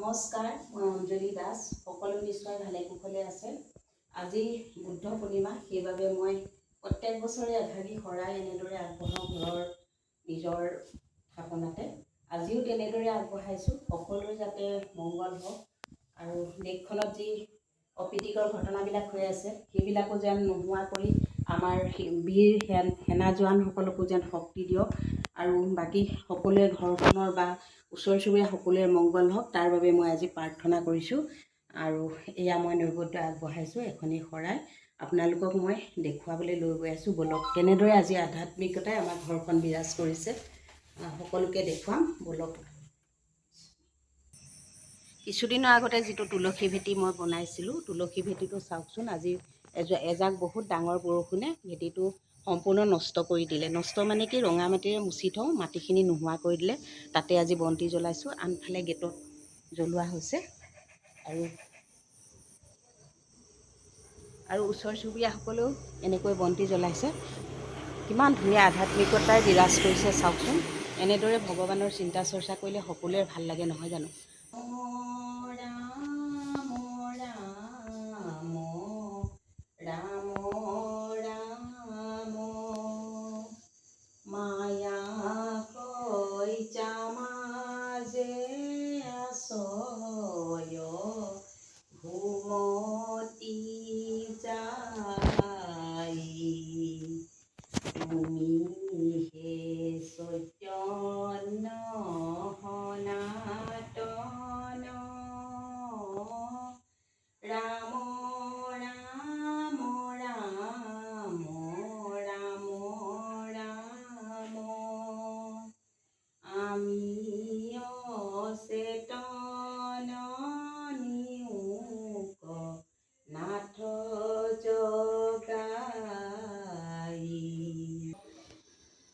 নমস্কাৰ মই অঞ্জলি দাস সকলো নিশ্চয় ভালে কুশলে আছে। আজি বুদ্ধ পূৰ্ণিমা সেইবাবে মই প্ৰত্যেক বছৰে এভাগি শৰাই এনেদৰে আগবঢ়াওঁ ঘৰৰ নিজৰ থাপনাতে। আজিও তেনেদৰে আগবঢ়াইছোঁ সকলোৰে যাতে মংগল হওক আৰু দেশখনত যি অপ্ৰীতিকৰ ঘটনাবিলাক হৈ আছে সেইবিলাকো যেন নোহোৱা কৰি আমাৰ বীৰ সেন সেনা জোৱানসকলকো যেন শক্তি দিয়ক আৰু বাকী সকলোৱে ঘৰখনৰ বা ওচৰ চুবুৰীয়া সকলোৰে মংগল হওক। তাৰ বাবে মই আজি প্ৰাৰ্থনা কৰিছোঁ আৰু এয়া মই নৈবদ্য আগবঢ়াইছোঁ এখনি শৰাই। আপোনালোকক মই দেখুৱাবলৈ লৈ গৈ আছোঁ বলক। কেনেদৰে আজি আধ্যাত্মিকতাই আমাৰ ঘৰখন বিৰাজ কৰিছে সকলোকে দেখুৱাম বলক। কিছুদিনৰ আগতে যিটো তুলসী ভেটি মই বনাইছিলোঁ তুলসী ভেটিটো চাওকচোন আজি এজাক বহুত ডাঙৰ বৰষুণে ভেটিটো সম্পূৰ্ণ নষ্ট কৰি দিলে। নষ্ট মানে কি ৰঙা মাটিৰে মুচি থওঁ মাটিখিনি নোহোৱা কৰি দিলে। তাতে আজি বন্তি জ্বলাইছোঁ আনফালে গেটত জ্বলোৱা হৈছে। আৰু আৰু ওচৰ চুবুৰীয়াসকলেও এনেকৈ বন্তি জ্বলাইছে। কিমান ধুনীয়া আধ্যাত্মিকতাই বিৰাজ কৰিছে চাওকচোন। এনেদৰে ভগৱানৰ চিন্তা চৰ্চা কৰিলে সকলোৰে ভাল লাগে নহয় জানো?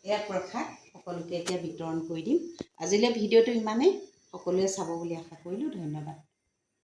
এয়া প্ৰসাদ সকলোকে এতিয়া বিতৰণ কৰি দিম। আজিলৈ ভিডিঅ'টো ইমানেই। সকলোৱে চাব বুলি আশা কৰিলোঁ। ধন্যবাদ।